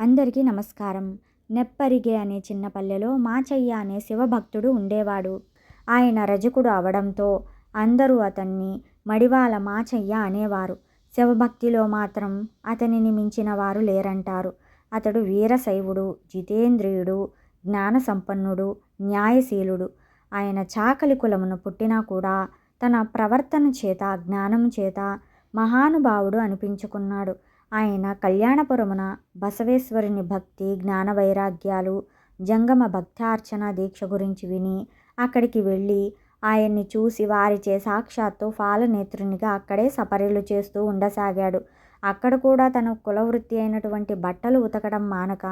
అందరికీ నమస్కారం. నెప్పరిగే అనే చిన్న పల్లెలో మాచయ్య అనే శివభక్తుడు ఉండేవాడు. ఆయన రజకుడు అవడంతో అందరూ అతన్ని మడివాల మాచయ్య అనేవారు. శివభక్తిలో మాత్రం అతనిని మించిన వారు లేరంటారు. అతడు వీరశైవుడు జితేంద్రియుడు జ్ఞాన సంపన్నుడు న్యాయశీలుడు. ఆయన చాకలి కులమును పుట్టినా కూడా తన ప్రవర్తన చేత జ్ఞానం చేత మహానుభావుడు అనిపించుకున్నాడు. ఆయన కళ్యాణపురమున బసవేశ్వరుని భక్తి జ్ఞాన వైరాగ్యాలు జంగమ భక్తార్చన దీక్ష గురించి విని అక్కడికి వెళ్ళి ఆయన్ని చూసి వారిచే సాక్షాత్తు ఫాలనేత్రునిగా అక్కడే సపర్యలు చేస్తూ ఉండసాగాడు. అక్కడ కూడా తన కులవృత్తి అయినటువంటి బట్టలు ఉతకడం మానక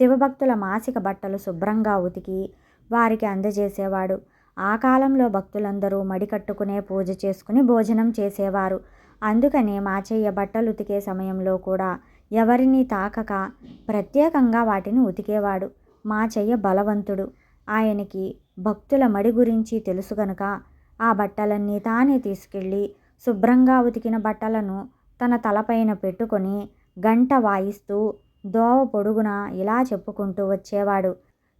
శివభక్తుల మాసిక బట్టలు శుభ్రంగా ఉతికి వారికి అందజేసేవాడు. ఆ కాలంలో భక్తులందరూ మడికట్టుకునే పూజ చేసుకుని భోజనం చేసేవారు. అందుకనే మాచయ్య బట్టలు ఉతికే సమయంలో కూడా ఎవరిని తాకక ప్రత్యేకంగా వాటిని ఉతికేవాడు. మాచయ్య బలవంతుడు. ఆయనకి భక్తుల మడి గురించి తెలుసు గనుక ఆ బట్టలన్నీ తానే తీసుకెళ్ళి శుభ్రంగా ఉతికిన బట్టలను తన తలపైన పెట్టుకొని గంట వాయిస్తూ దోవ పొడుగున ఇలా చెప్పుకుంటూ వచ్చేవాడు.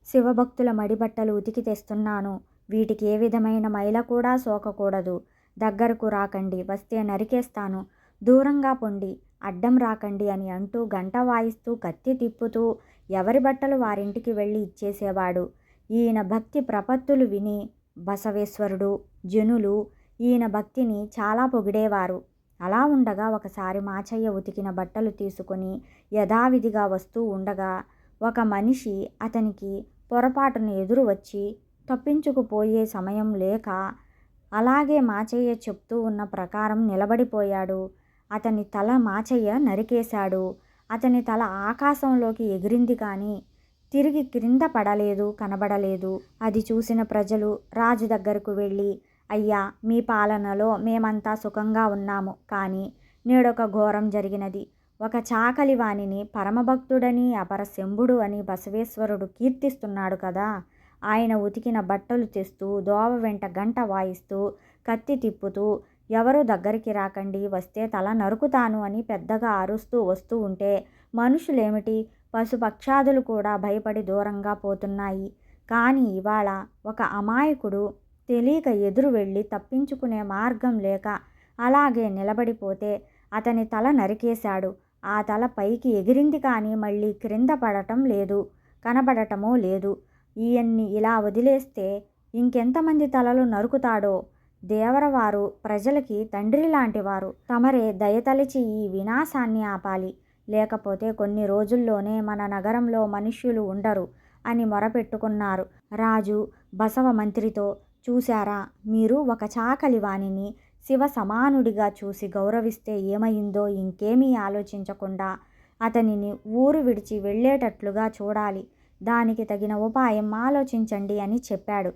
శివభక్తుల మడి బట్టలు ఉతికి తెస్తున్నాను. వీటికి ఏ విధమైన మైల కూడా సోకకూడదు. దగ్గరకు రాకండి వస్తే నరికేస్తాను. దూరంగా పొండి అడ్డం రాకండి అని అంటూ గంట వాయిస్తూ కత్తి తిప్పుతూ ఎవరి బట్టలు వారింటికి వెళ్ళి ఇచ్చేసేవాడు. ఈయన భక్తి ప్రపత్తులు విని బసవేశ్వరుడు జనులు ఈయన భక్తిని చాలా పొగిడేవారు. అలా ఉండగా ఒకసారి మాచయ్య ఉతికిన బట్టలు తీసుకొని యథావిధిగా వస్తూ ఉండగా ఒక మనిషి అతనికి పొరపాటున ఎదురు వచ్చి తప్పించుకుపోయే సమయం లేక అలాగే మాచయ్య చెప్తూ ఉన్న ప్రకారం నిలబడిపోయాడు. అతని తల మాచయ్య నరికేశాడు. అతని తల ఆకాశంలోకి ఎగిరింది కానీ తిరిగి క్రింద పడలేదు కనబడలేదు. అది చూసిన ప్రజలు రాజు దగ్గరకు వెళ్ళి అయ్యా మీ పాలనలో మేమంతా సుఖంగా ఉన్నాము. కానీ నేడొక ఘోరం జరిగినది. ఒక చాకలి వాణిని పరమభక్తుడని అపర శంభుడు అని బసవేశ్వరుడు కీర్తిస్తున్నాడు కదా. ఆయన ఉతికిన బట్టలు తెస్తూ దోవ వెంట గంట వాయిస్తూ కత్తి తిప్పుతూ ఎవరు దగ్గరికి రాకండి వస్తే తల నరుకుతాను అని పెద్దగా అరుస్తూ వస్తూ ఉంటే మనుషులేమిటి? పశుపక్షాదులు కూడా భయపడి దూరంగా పోతున్నాయి. కానీ ఇవాళ ఒక అమాయకుడు తెలియక ఎదురు వెళ్ళి తప్పించుకునే మార్గం లేక అలాగే నిలబడిపోతే అతని తల నరికేశాడు. ఆ తల పైకి ఎగిరింది కానీ మళ్ళీ క్రింద పడటం లేదు కనబడటమో లేదు. ఈయన్ని ఇలా వదిలేస్తే ఇంకెంతమంది తలలు నరుకుతాడో? దేవరవారు ప్రజలకి తండ్రి లాంటివారు తమరే దయతలిచి ఈ వినాశాన్ని ఆపాలి. లేకపోతే కొన్ని రోజుల్లోనే మన నగరంలో మనుష్యులు ఉండరు అని మొరపెట్టుకున్నారు. రాజు బసవ మంత్రితో చూశారా? మీరు ఒక చాకలి వాణిని శివ సమానుడిగా చూసి గౌరవిస్తే ఏమైందో ఇంకేమీ ఆలోచించకుండా అతనిని ఊరు విడిచి వెళ్ళేటట్లుగా చూడాలి. దానికి తగిన ఉపాయం ఆలోచించండి అని చెప్పాడు.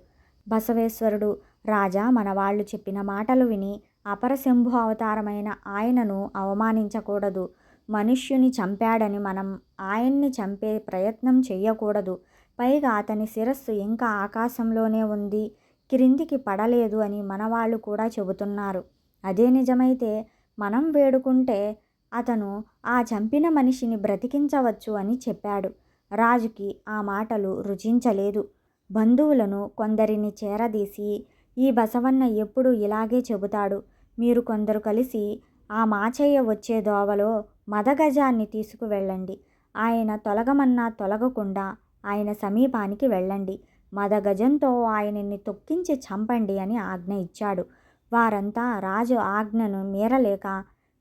బసవేశ్వరుడు రాజా మనవాళ్ళు చెప్పిన మాటలు విని అపరశంభు అవతారమైన ఆయనను అవమానించకూడదు. మనుష్యుని చంపాడని మనం ఆయన్ని చంపే ప్రయత్నం చేయకూడదు పైగా అతని శిరస్సు ఇంకా ఆకాశంలోనే ఉంది. క్రిందికి పడలేదు అని మనవాళ్ళు కూడా చెబుతున్నారు. అదే నిజమైతే మనం వేడుకుంటే అతను ఆ చంపిన మనిషిని బ్రతికించవచ్చు అని చెప్పాడు. రాజుకి ఆ మాటలు రుచించలేదు బంధువులను కొందరిని చేరదీసి ఈ బసవన్న ఎప్పుడు ఇలాగే చెబుతాడు? మీరు కొందరు కలిసి ఆ మాచయ్య వచ్చే దోవలో మదగజాన్ని తీసుకువెళ్ళండి. ఆయన తొలగమన్నా తొలగకుండా ఆయన సమీపానికి వెళ్ళండి. మదగజంతో ఆయనని తొక్కించి చంపండి అని ఆజ్ఞ ఇచ్చాడు. వారంతా రాజు ఆజ్ఞను మీరలేక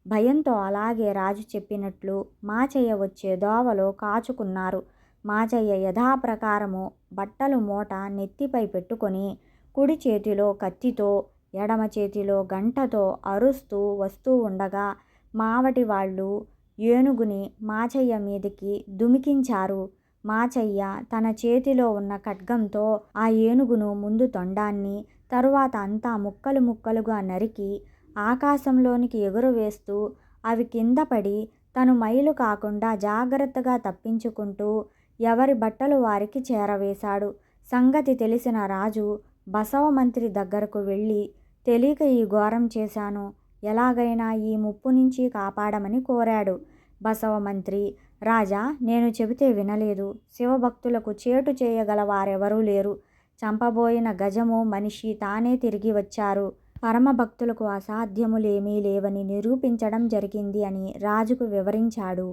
భయంతో అలాగే రాజు చెప్పినట్లు మాచయ్య వచ్చే దోవలో కాచుకున్నారు. మాచయ్య యథాప్రకారము బట్టలు మూట నెత్తిపై పెట్టుకొని కుడి చేతిలో కత్తితో ఎడమ చేతిలో గంటతో అరుస్తూ వస్తూ ఉండగా మావటి వాళ్ళు ఏనుగుని మాచయ్య మీదకి దుమికించారు. మాచయ్య తన చేతిలో ఉన్న ఖడ్గంతో ఆ ఏనుగును ముందు తొండాన్ని తరువాత అంతా ముక్కలు ముక్కలుగా నరికి ఆకాశంలోనికి ఎగురవేస్తూ అవి కింద పడి తను మైలు కాకుండా జాగ్రత్తగా తప్పించుకుంటూ ఎవరి బట్టలు వారికి చేరవేశాడు సంగతి తెలిసిన రాజు బసవ మంత్రి దగ్గరకు వెళ్ళి తెలియక ఈ ఘోరం చేశాను ఎలాగైనా ఈ ముప్పు నుంచి కాపాడమని కోరాడు బసవ మంత్రి రాజా నేను చెబితే వినలేదు. శివభక్తులకు చేటు చేయగల వారెవరూ లేరు. చంపబోయిన గజము మనిషి తానే తిరిగి వచ్చారు. పరమభక్తులకు అసాధ్యములేమీ లేవని నిరూపించడం జరిగింది అని రాజుకు వివరించాడు.